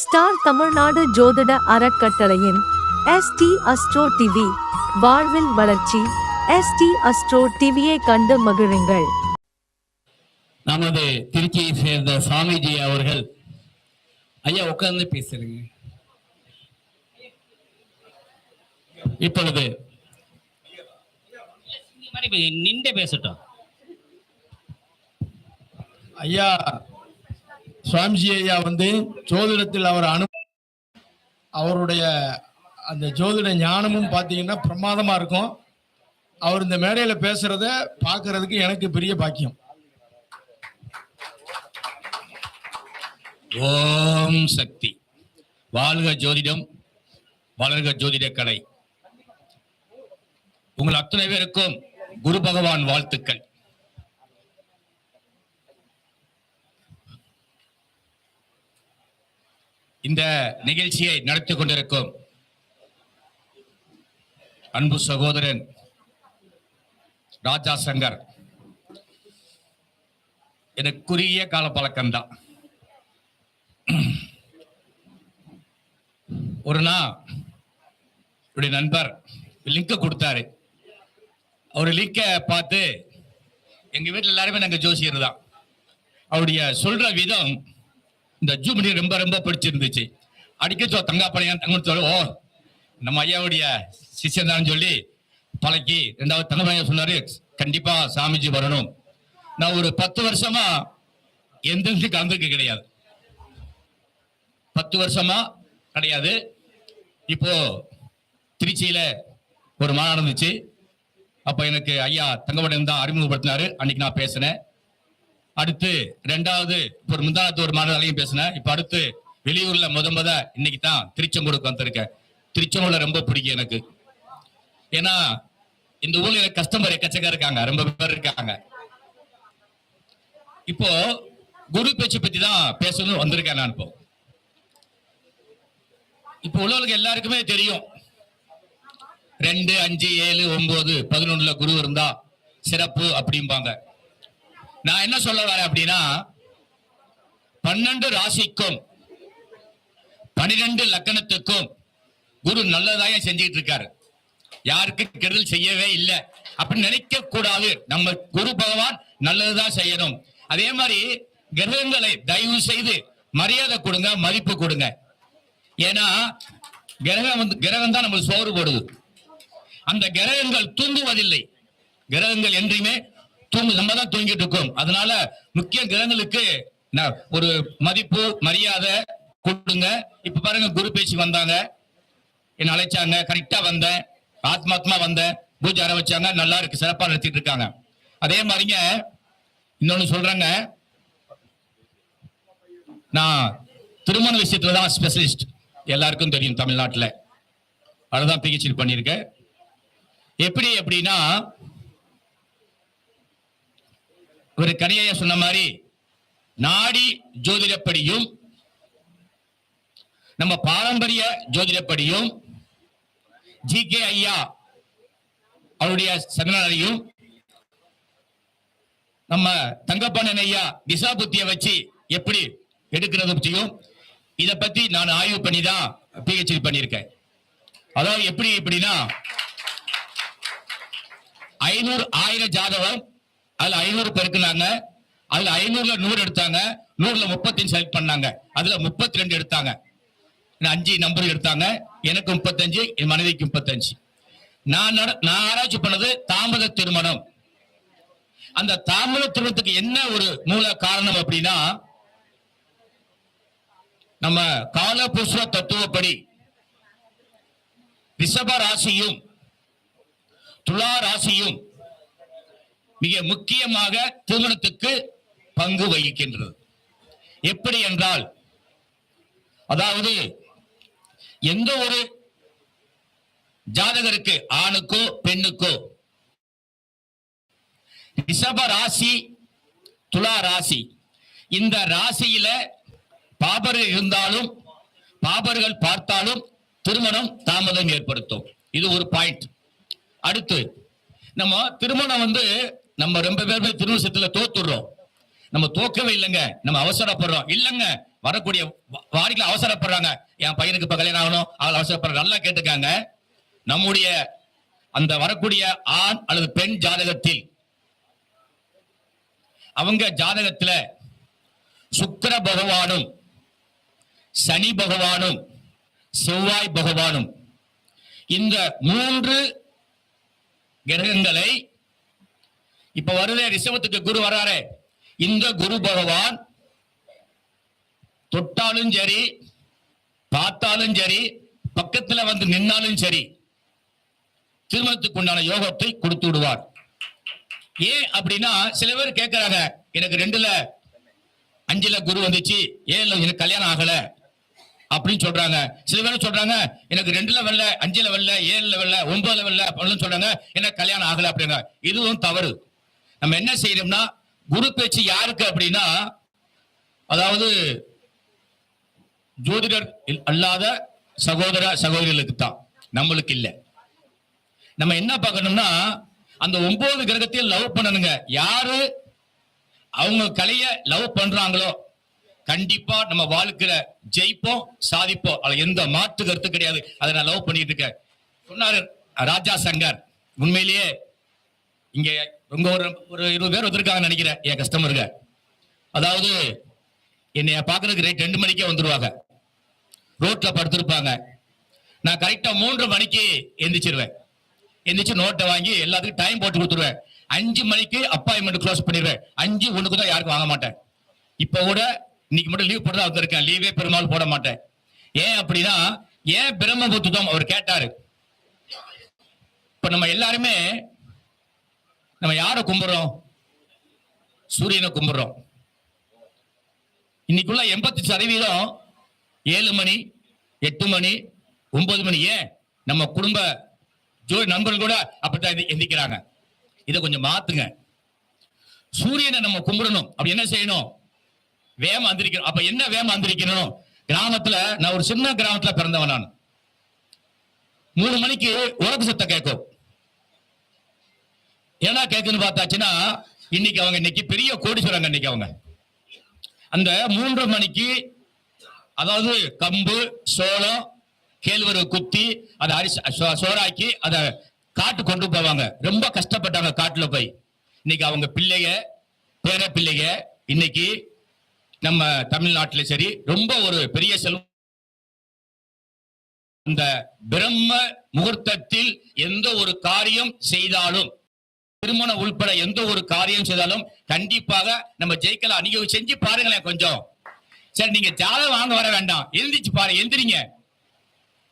Star Tamil Nadu ஜோதிட அறக்கட்டளையின் ST astro TV வாழ்வில் வளர்ச்சி. எஸ்டி அஸ்ட்ரோ டிவியை கண்டு மகிழுங்கள். நமது திருச்சியை சேர்ந்த சாமிஜி அவர்கள். ஐயா உட்கார்ந்து பேசுறீங்க. இப்பொழுது. நின்று பேசட்டும் ஐயா சுவாமிஜி ஐயா வந்து ஜோதிடத்தில் அவர் அனு அவருடைய அந்த ஜோதிட ஞானமும் பார்த்தீங்கன்னா பிரமாதமா இருக்கும். அவர் இந்த மேடையில பேசுறத பார்க்கறதுக்கு எனக்கு பெரிய பாக்கியம். ஓம் சக்தி. வாழ்க ஜோதிடம் வளர்க ஜோதிட கலை. உங்கள் அத்தனை பேருக்கும் குரு பகவான் வாழ்த்துக்கள். இந்த நிகழ்ச்சியை நடத்தி கொண்டிருக்கும் அன்பு சகோதரன் ராஜா சங்கர். எனக்கு குறுகிய கால பழக்கம்தான். ஒரு நாள் என்னுடைய நண்பர் லிங்க கொடுத்தாரு. அவர் லிங்கை பார்த்து எங்க வீட்டில் எல்லாருமே நாங்கள் ஜோசியர் தான். அவருடைய சொல்ற விதம் இந்த ஜூமணி ரொம்ப ரொம்ப பிடிச்சிருந்துச்சு. அடிக்க சொ தங்காப்பழையா தங்கன்னு சொல்ல ஓ நம்ம ஐயாவுடைய சிஷ்யன் தான் சொல்லி பழக்கி ரெண்டாவது தங்கப்பனையா சொன்னாரு கண்டிப்பா சாமிஜி வரணும். நான் ஒரு பத்து வருஷமா எந்த இதுக்கு கலந்துருக்க கிடையாது. பத்து வருஷமா கிடையாது. இப்போ திருச்சியில ஒரு மாநாடு நடந்துச்சு. அப்ப எனக்கு ஐயா தங்கமணன் தான் அறிமுகப்படுத்தினாரு. அன்னைக்கு நான் பேசினேன். அடுத்து ரெண்டாவது இப்போ ஒரு முந்தானத்து ஒரு மாநிலையும் பேசினேன். இப்ப அடுத்து வெளியூர்ல முத முத இன்னைக்கு தான் திருச்செங்கோடுக்கு வந்திருக்கேன். திருச்செங்கோட ரொம்ப பிடிக்கும் எனக்கு. ஏன்னா இந்த ஊர்ல எனக்கு கஸ்டமர் எக்கச்சக்க இருக்காங்க. ரொம்ப பேர் இருக்காங்க. இப்போ குரு பேச்சு பத்தி தான் பேசணும்னு வந்திருக்கேன் நான் இப்போ. இப்போ உள்ளவங்களுக்கு எல்லாருக்குமே தெரியும். ரெண்டு அஞ்சு ஏழு ஒன்பது பதினொன்னுல குரு இருந்தா சிறப்பு அப்படிம்பாங்க. நான் என்ன சொல்ல வரேன் அப்படின்னா பன்னெண்டு ராசிக்கும் பனிரெண்டு லக்கணத்துக்கும் குரு நல்லதாய செஞ்சுட்டு இருக்காரு. யாருக்கு கெடுதல் செய்யவே இல்லை. அப்படின்னு நினைக்க கூடாது. நம்ம குரு பகவான் நல்லதுதான் செய்யணும். அதே மாதிரி கிரகங்களை தயவு செய்து மரியாதை கொடுங்க மதிப்பு கொடுங்க. ஏன்னா கிரகம் வந்து கிரகம் தான் நம்மளுக்கு சோறு போடுது. அந்த கிரகங்கள் தூங்குவதில்லை. கிரகங்கள் என்றையுமே தூங்கு நம்ம தான் தூங்கிட்டு இருக்கோம் அதனால முக்கிய கிரகங்களுக்கு ஒரு மதிப்பு மரியாதை கொடுங்க. இப்ப பாருங்க குரு பேச்சு வந்தாங்க. என்ன அழைச்சாங்க. கரெக்டா வந்தேன். ஆத்மாத்மா வந்தேன். பூஜை அறை வச்சாங்க. நல்லா இருக்கு. சிறப்பா நடத்திட்டு இருக்காங்க. அதே மாதிரிங்க இன்னொன்னு சொல்றேங்க. நான் திருமண விஷயத்துல தான் ஸ்பெஷலிஸ்ட் எல்லாருக்கும் தெரியும் தமிழ்நாட்டுல. அதுதான் பிஹெச்டி பண்ணியிருக்கேன். எப்படி எப்படின்னா ஒரு கனியா சொன்ன மாதிரி நாடி ஜோதிடப்படியும் நம்ம பாரம்பரிய ஜோதிடப்படியும் ஜி கே ஐயா அவருடைய செமினாரையும் நம்ம தங்கப்பாணன் ஐயா திசா புத்திய வச்சு எப்படி எடுக்கிறது பற்றியும் இத பத்தி நான் ஆய்வு பண்ணி தான் பிஹெச்டி பண்ணியிருக்கேன். அதாவது எப்படி எப்படின்னா ஐநூறு ஆயிரம் ஜாதகம் அதுல ஐநூறு பெருக்குனாங்க அதுல ஐநூறுல நூறு எடுத்தாங்க. நூறுல முப்பத்தஞ்சு செலக்ட் பண்ணாங்க. அதுல முப்பத்தி ரெண்டு எடுத்தாங்க அஞ்சு நம்பர் எடுத்தாங்க. எனக்கு முப்பத்தஞ்சு என் மனைவிக்கு முப்பத்தஞ்சு. நான் நட- நான் ஆராய்ச்சி பண்ணது தாமத திருமணம். அந்த தாமத திருமணத்துக்கு என்ன ஒரு மூல காரணம் அப்படின்னா நம்ம காலபுஷ்ப தத்துவப்படி ரிஷப ராசியும் துலா ராசியும் மிக முக்கியமாக திருமணத்துக்கு பங்கு வகிக்கின்றது. எப்படி என்றால் அதாவது எந்த ஒரு ஜாதகருக்கு ஆணுக்கோ பெண்ணுக்கோ ரிஷப ராசி துலா ராசி இந்த ராசியில பாபர் இருந்தாலும் பாபர்கள் பார்த்தாலும் திருமணம் தாமதம் ஏற்படுத்தும். இது ஒரு பாயிண்ட் அடுத்து நம்ம திருமணம் வந்து நம்ம ரொம்ப பேருமே திருவசத்துல தோத்துடுறோம். நம்ம தோக்கவே இல்லைங்க. நம்ம அவசரப்படுறோம். இல்லைங்க. வரக்கூடிய வா- அவசரப்படுறாங்க. என் பையனுக்கு இப்ப கல்யாணம் ஆகணும். அவள் அவசரப்படுற நல்லா கேட்டுக்காங்க. நம்முடைய அந்த வரக்கூடிய ஆண் அல்லது பெண் ஜாதகத்தில் அவங்க ஜாதகத்துல சுக்கிர பகவானும் சனி பகவானும் செவ்வாய் பகவானும் இந்த மூன்று கிரகங்களை இப்ப வருதே ரிஷபத்துக்கு குரு வராரே. இந்த குரு பகவான் தொட்டாலும் சரி பார்த்தாலும் சரி பக்கத்துல வந்து நின்னாலும் சரி திருமணத்துக்கு உண்டான யோகத்தை கொடுத்து விடுவார். ஏன் அப்படின்னா சில பேர் கேட்கிறாங்க எனக்கு ரெண்டுல அஞ்சுல குரு வந்துச்சு ஏழுல எனக்கு கல்யாணம் ஆகல அப்படின்னு சொல்றாங்க. சில பேர் சொல்றாங்க எனக்கு ரெண்டுல வரல அஞ்சுல வரல ஏழுல வரல ஒன்பதுல வரல அப்படின்னு சொல்றாங்க எனக்கு கல்யாணம் ஆகல அப்படிங்க இதுவும் தவறு. நம்ம என்ன செய்யணும்னா குரு பேச்சு யாருக்கு அப்படின்னா அதாவது ஜோதிடர் இல்- அல்லாத சகோதர சகோதரிகளுக்கு தான். நம்மளுக்கு இல்லை. நம்ம என்ன பார்க்கணும்னா அந்த ஒன்பது கிரகத்தையும் லவ் பண்ணணுங்க. யாரு அவங்க கலைய லவ் பண்றாங்களோ கண்டிப்பா நம்ம வாழ்க்கையில ஜெயிப்போம் சாதிப்போம். அதுல எந்த மாற்று கருத்து கிடையாது. அதை நான் லவ் பண்ணிட்டு இருக்கேன். சொன்னாரு ராஜா சங்கர். உண்மையிலேயே இங்க உங்க ஒரு ஒரு இருபது பேர் வந்திருக்காங்கன்னு நினைக்கிறேன் என் கஸ்டமருங்க அதாவது என்னைய பாக்குறதுக்கு ரைட் ரெண்டு மணிக்கே வந்துருவாங்க. ரோட்ல படுத்திருப்பாங்க. நான் கரெக்டா மூன்று மணிக்கு எந்திரிச்சிருவேன். எந்திரிச்சு நோட்டை வாங்கி எல்லாத்துக்கும் டைம் போட்டு கொடுத்துருவேன். அஞ்சு மணிக்கு அப்பாயின்மெண்ட் க்ளோஸ் பண்ணிடுவேன். அஞ்சு ஒண்ணுக்கு தான் யாருக்கும் வாங்க மாட்டேன். இப்ப கூட இன்னைக்கு மட்டும் லீவ் போட்டு தான் வந்திருக்கேன் லீவே பெருமாள் போட மாட்டேன். ஏன் அப்படின்னா ஏன் பிரம்மபுத்தம் அவர் கேட்டாரு. இப்ப நம்ம எல்லாருமே நம்ம யாரை கும்பிடுறோம்? சூரியனை கும்பிடுறோம். இன்னைக்குள்ள எண்பத்தி சதவீதம் ஏழு மணி எட்டு மணி ஒன்பது மணி. ஏன்? நம்ம குடும்ப ஜோடி நண்பர்கள் கூட அப்படித்தான் எந்திக்கிறாங்க. இதை கொஞ்சம் மாத்துங்க. சூரியனை நம்ம கும்பிடணும். அப்படி என்ன செய்யணும்? வேம அந்திரிக்கணும். அப்ப என்ன வேம அந்திரிக்கணும்? கிராமத்துல நான் ஒரு சின்ன கிராமத்துல பிறந்தவன் நான். மூணு மணிக்கு உறக்கு சத்தம் கேட்கும். ஏன்னா கேக்குன்னு பார்த்தாச்சுன்னா இன்னைக்கு அவங்க இன்னைக்கு பெரிய கோடீஸ்வரங்க இன்னைக்கு அவங்க. அந்த மூன்று மணிக்கு அதாவது கம்பு சோளம் கேழ்வரகு குத்தி அதை அரிசி சோ- சோறாக்கி அதை காட்டு கொண்டு போவாங்க. ரொம்ப கஷ்டப்பட்டாங்க காட்டுல போய். இன்னைக்கு அவங்க பிள்ளைக பேர பிள்ளைய இன்னைக்கு நம்ம தமிழ்நாட்டில் சரி ரொம்ப ஒரு பெரிய செல்வம் அந்த பிரம்ம முகூர்த்தத்தில் எந்த ஒரு காரியம் செய்தாலும் திருமணம் உள்பட எந்த ஒரு காரியம் செய்தாலும் கண்டிப்பாக நம்ம ஜெயிக்கலாம். நீங்க செஞ்சு பாருங்களேன் கொஞ்சம். சரி நீங்க ஜாதகம் வாங்க வர வேண்டாம். எழுந்திச்சு பாரு எழுந்திரிங்க.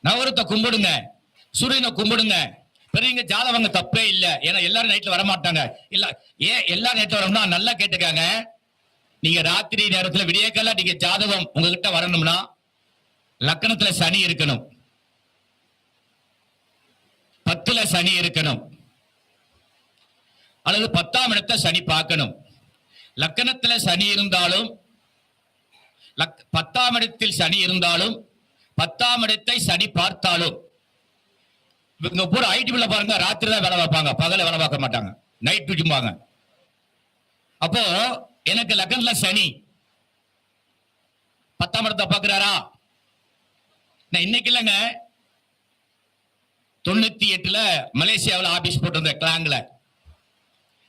நவரத்தை கும்பிடுங்க. சூரியனை கும்பிடுங்க. பெரியவங்க ஜாதகம் வாங்க தப்பே இல்லை. ஏன்னா எல்லாரும் நைட்ல வர மாட்டாங்க இல்ல ஏன் எல்லா நைட்ல வரணும்னா நல்லா கேட்டுக்காங்க. நீங்க ராத்திரி நேரத்துல விடியக்கால நீங்க ஜாதகம் உங்ககிட்ட வரணும்னா லக்கணத்துல சனி இருக்கணும். பத்துல சனி இருக்கணும். அல்லது பத்தாம் இடத்தை சனி பார்க்கணும். லக்கணத்துல சனி இருந்தாலும் பத்தாம் இடத்தில் சனி இருந்தாலும் பத்தாம் இடத்தை சனி பார்த்தாலும் இவங்க பூரா ஐடிபிள் பாருங்க ராத்திரி தான் வேலை பார்ப்பாங்க. பகல வேலை பார்க்க மாட்டாங்க. நைட் டியூட்டிம்பாங்க அப்போ எனக்கு லக்னத்துல சனி. பத்தாம் இடத்தை பாக்குறாரா நான் இன்னைக்கு இல்லைங்க. தொண்ணூத்தி எட்டுல மலேசியாவில் ஆபீஸ் போட்டிருந்தேன் கிளாங்ல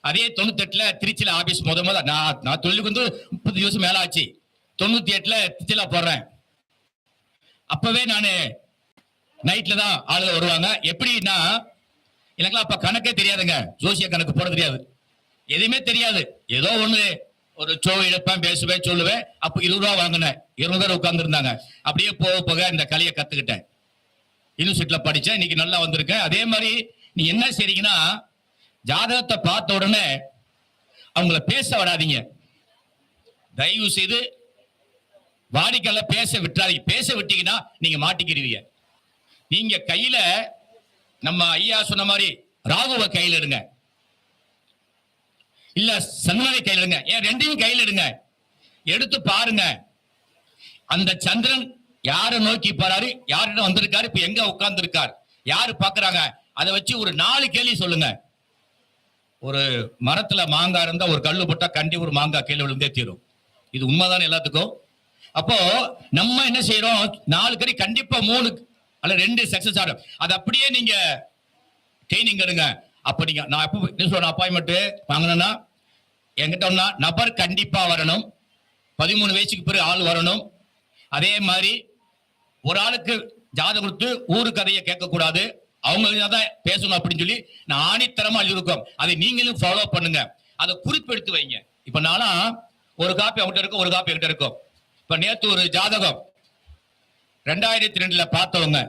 அதே தொண்ணூத்தெட்டுல திருச்சியில ஆபீஸ் முத முத நான் நான் தொழிலுக்கு வந்து முப்பது நிமிஷம் மேல ஆச்சு. தொண்ணூத்தி எட்டுல திருச்சியில போடுறேன் அப்பவே நான் நைட்ல தான் ஆளுங்க வருவாங்க. எப்படின்னா எனக்குலாம் அப்ப கணக்கே தெரியாதுங்க. ஜோசிய கணக்கு போட தெரியாது. எதுவுமே தெரியாது. ஏதோ ஒண்ணு ஒரு சோ இழப்பேன் பேசுவேன் சொல்லுவேன். அப்ப இருபது ரூபா வாங்கினேன். இருபது ரூபா உட்காந்துருந்தாங்க அப்படியே போக போக இந்த கலையை கத்துக்கிட்டேன். யூனிவர்சிட்டியில படிச்சேன். இன்னைக்கு நல்லா வந்திருக்கேன். அதே மாதிரி நீ என்ன செய்றீங்கன்னா ஜாதகத்தை பார்த்த உடனே அவங்கள பேச விடாதீங்க தயவு செய்து வாடிக்கையில் பேச விட்டுறாதீங்க. பேச விட்டீங்கன்னா நீங்க மாட்டிக்கிறீங்க நீங்க கையில நம்ம ஐயா சொன்ன மாதிரி ராகுவை கையில் எடுங்க. இல்ல சந்திரனை கையில எடுங்க. ஏன் ரெண்டையும் கையில் எடுங்க. எடுத்து பாருங்க. அந்த சந்திரன் யாரை நோக்கி போறாரு? யாரிடம் வந்திருக்காரு? இப்ப எங்க உட்கார்ந்து இருக்காரு யாரு பாக்குறாங்க? அதை வச்சு ஒரு நாலு கேள்வி சொல்லுங்க. ஒரு மரத்துல மாங்காய் இருந்தா ஒரு கல்லு போட்டா கண்டி ஒரு மாங்காய் கீழே விழுந்தே தீரும். இது உண்மைதானே எல்லாத்துக்கும்? அப்போ நம்ம என்ன செய்யறோம் நாலு கறி கண்டிப்பா மூணு அல்ல ரெண்டு சக்சஸ் ஆகும் அது அப்படியே நீங்க ட்ரைனிங் எடுங்க அப்ப நீங்க நான் எப்போ என்ன சொல்றேன் அப்பாயின்மெண்ட் வாங்கினேன்னா என்கிட்ட ஒன்னா நபர் கண்டிப்பா வரணும். பதிமூணு வயசுக்கு பிறகு ஆள் வரணும். அதே மாதிரி ஒரு ஆளுக்கு ஜாதகம் கொடுத்து ஊரு கதையை கேட்கக்கூடாது. அவங்க தான் பேசணும் அப்படின்னு சொல்லி நான் ஆணித்தரமா இருக்கோம் அதை நீங்களும் ஃபாலோ பண்ணுங்க. அதை குறிப்பெடுத்து வைங்க. இப்ப நானா ஒரு காப்பி அவங்ககிட்ட இருக்கும் ஒரு காப்பி என்கிட்ட இருக்கும். இப்ப நேத்து ஒரு ஜாதகம். ரெண்டாயிரத்தி ரெண்டுல பார்த்தவங்க.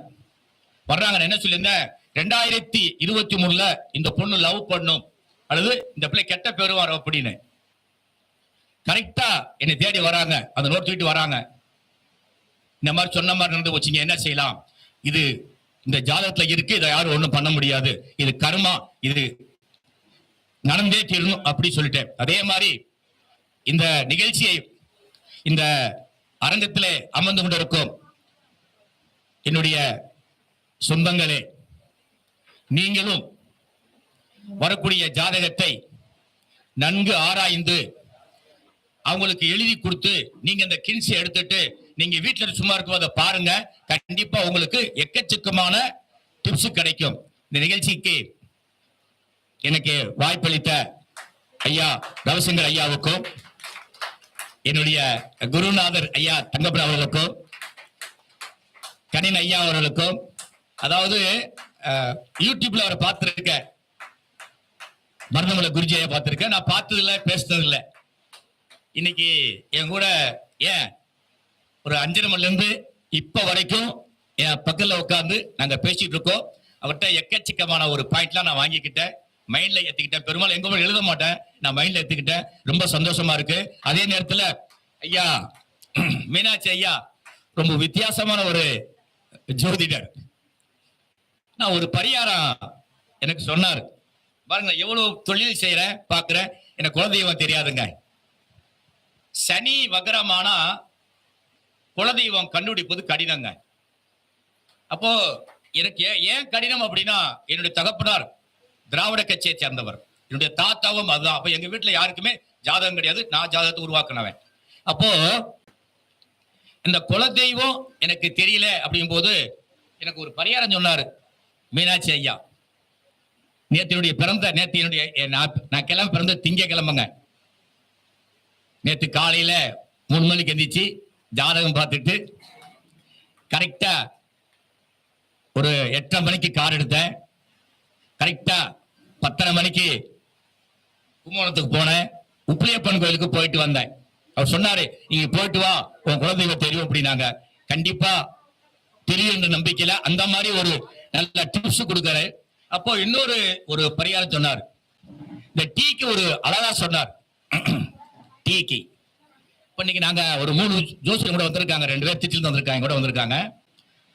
வர்றாங்க நான் என்ன சொல்லியிருந்தேன்? ரெண்டாயிரத்தி இருபத்தி மூணுல இந்த பொண்ணு லவ் பண்ணும். அல்லது இந்த பிள்ளை கெட்ட பேரு வரும் அப்படின்னு. கரெக்டா என்னை தேடி வராங்க. அந்த நோட் தூக்கிட்டு வராங்க. இந்த மாதிரி சொன்ன மாதிரி நடந்து வச்சீங்க என்ன செய்யலாம்? இது இந்த ஜாதகத்துல இருக்கு இதை யாரும் ஒண்ணும் பண்ண முடியாது. இது கர்மா இது நடந்தே தீரணும் அப்படி சொல்லிட்டேன். அதே மாதிரி இந்த நிகழ்ச்சியை இந்த அரங்கத்திலே அமர்ந்து கொண்டிருக்கும் என்னுடைய சொந்தங்களே நீங்களும் வரக்கூடிய ஜாதகத்தை நன்கு ஆராய்ந்து அவங்களுக்கு எழுதி கொடுத்து நீங்க இந்த கின்சி எடுத்துட்டு நீங்க வீட்டுல சும்மா இருக்கும் அதை பாருங்க. கண்டிப்பா உங்களுக்கு எக்கச்சக்கமான டிப்ஸ் கிடைக்கும். இந்த நிகழ்ச்சிக்கு எனக்கு வாய்ப்பளித்த ஐயா ரவிசங்கர் ஐயாவுக்கும் என்னுடைய குருநாதர் ஐயா தங்கப்பன் அவர்களுக்கும் கணின் ஐயா அவர்களுக்கும் அதாவது யூடியூப்ல அவரை பார்த்திருக்கேன் மருதமலை குருஜி ஐயா பார்த்திருக்கேன். நான் பார்த்தது இல்லை பேசுனது இன்னைக்கு என் கூட ஏன் ஒரு அஞ்சரை மணில இருந்து இப்ப வரைக்கும் என் பக்கத்துல உட்காந்து நாங்க பேசிட்டு இருக்கோம். அவர்கிட்ட எக்கச்சக்கமான ஒரு பாயிண்ட்லாம் நான் வாங்கிக்கிட்டேன். மைண்ட்ல ஏத்துக்கிட்டேன். பெரும்பாலும் எங்க எழுத மாட்டேன். நான் மைண்ட்ல ஏத்துக்கிட்டேன். ரொம்ப சந்தோஷமா இருக்கு. அதே நேரத்துல ஐயா மீனாட்சி ஐயா ரொம்ப வித்தியாசமான ஒரு ஜோதிடர். நான் ஒரு பரிகாரம் எனக்கு சொன்னார். பாருங்க எவ்வளவு தொழில் செய்யறேன் பாக்குறேன். எனக்கு குலதெய்வம் தெரியாதுங்க. சனி வகரமானா குலதெய்வம் கண்டுபிடிப்பது கடினங்க. அப்போ எனக்கு ஏன் ஏன் கடினம் அப்படின்னா என்னுடைய தகப்பனார் திராவிட கட்சியை சேர்ந்தவர். என்னுடைய தாத்தாவும் அதுதான். அப்போ எங்க வீட்டில் யாருக்குமே ஜாதகம் கிடையாது. நான் ஜாதகத்தை உருவாக்கினவன். அப்போ இந்த குலதெய்வம் எனக்கு தெரியல அப்படிங்கும் போது எனக்கு ஒரு பரிகாரம் சொன்னாரு மீனாட்சி ஐயா. நேத்தினுடைய பிறந்த நேத்தினுடைய என்னுடைய நான் கிளம்ப பிறந்த திங்க கிளம்புங்க காலையில் காலையில மூணு மணிக்கு எந்திரிச்சு ஜாதகம் பார்த்துட்டு கரெக்டா ஒரு எட்டரை மணிக்கு கார் எடுத்தேன். கரெக்டா பத்தரை மணிக்கு கும்பகோணத்துக்கு போனேன். உப்பிலியப்பன் கோயிலுக்கு போயிட்டு வந்தேன். அவர் சொன்னாரு நீங்க போயிட்டு வா உன் குழந்தைங்க தெரியும் அப்படின்னாங்க. கண்டிப்பா தெரியும் என்ற நம்பிக்கையில அந்த மாதிரி ஒரு நல்ல டிப்ஸ் கொடுக்கறாரு அப்போ இன்னொரு ஒரு பரிகாரம் சொன்னார். இந்த டீக்கு ஒரு அழகா சொன்னார். டீக்கு. இன்னைக்கு நாங்க ஒரு மூணு ஜோசியம் கூட வந்திருக்காங்க. ரெண்டு பேர் திட்டில் வந்திருக்காங்க கூட வந்திருக்காங்க.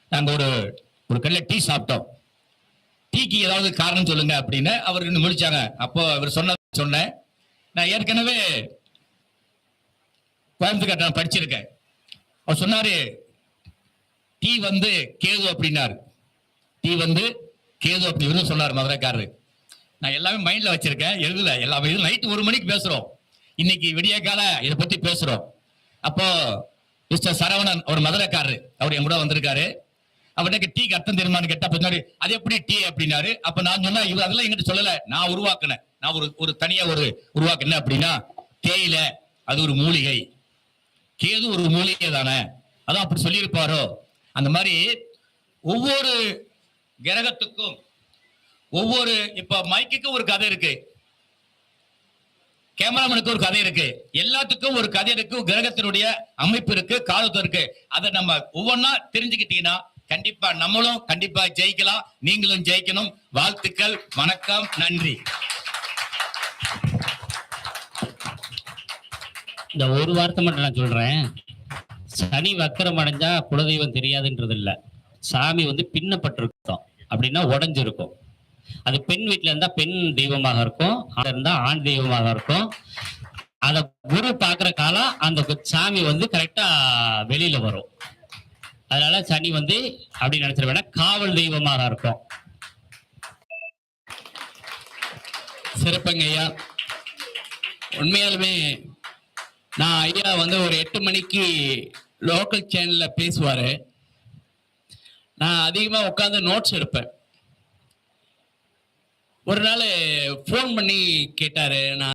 நாங்க ஒரு ஒரு கல்ல டீ சாப்பிட்டோம். டீக்கு ஏதாவது காரணம் சொல்லுங்க அப்படின்னு அவர் இன்னும் முடிச்சாங்க அப்போ அவர் சொன்ன சொன்னேன். நான் ஏற்கனவே கோயம்புத்தூர் நான் படிச்சிருக்கேன். அவர் சொன்னாரு டீ வந்து கேது அப்படின்னாரு. டீ வந்து கேது அப்படி இவரும் சொன்னார் மதுரைக்காரரு. நான் எல்லாமே மைண்ட்ல வச்சிருக்கேன் எழுதல. எல்லாமே நைட்டு ஒரு மணிக்கு பேசுறோம். இன்னைக்கு விடிய கால இதை பத்தி பேசுறோம். அப்போ மிஸ்டர் சரவணன் ஒரு மதுரைக்காரரு அவர் என் கூட வந்திருக்காரு. அவர்கிட்ட டீக்கு அர்த்தம் தெரியுமான்னு கேட்டா பின்னாடி அது எப்படி டீ? அப்படின்னாரு. அப்ப நான் சொன்னா இவர் அதெல்லாம் எங்கிட்ட சொல்லல. நான் உருவாக்குனேன். நான் ஒரு ஒரு தனியா ஒரு உருவாக்கினேன் அப்படின்னா தேயிலை அது ஒரு மூலிகை. கேது ஒரு மூலிகை தானே. அதான் அப்படி சொல்லியிருப்பாரோ? அந்த மாதிரி ஒவ்வொரு கிரகத்துக்கும் ஒவ்வொரு இப்ப மைக்குக்கும் ஒரு கதை இருக்கு. கேமராமேனுக்கு ஒரு கதை இருக்கு. எல்லாத்துக்கும் ஒரு கதை இருக்கு. கிரகத்தினுடைய அமைப்பு இருக்கு. காலத்து இருக்கு. அதை நம்ம ஒவ்வொன்னா தெரிஞ்சுக்கிட்டீங்கன்னா கண்டிப்பா நம்மளும் கண்டிப்பா ஜெயிக்கலாம். நீங்களும் ஜெயிக்கணும். வாழ்த்துக்கள். வணக்கம். நன்றி. இந்த ஒரு வார்த்தை மட்டும் நான் சொல்றேன். சனி வக்கரம் அடைஞ்சா குலதெய்வம் தெரியாதுன்றது இல்ல சாமி வந்து பின்னப்பட்டிருக்கோம். அப்படின்னா உடஞ்சிருக்கும். அது பெண் வீட்டுல இருந்தா பெண் தெய்வமாக இருக்கும் ஆண் இருந்தா ஆண் தெய்வமாக இருக்கும். அத குரு பாக்குற காலம் அந்த கு- சாமி வந்து கரெக்டா வெளியில வரும். அதனால சனி வந்து அப்படி நினைச்சிட வேணா காவல் தெய்வமாக இருக்கும். சிறப்புங்க ஐயா. உண்மையாலுமே நான் ஐயா வந்து ஒரு எட்டு மணிக்கு லோக்கல் சேனல்ல பேசுவாரு. நான் அதிகமா உட்காந்து நோட்ஸ் எடுப்பேன். ஒரு நாள் ஃபோன் பண்ணி கேட்டாரு. நான்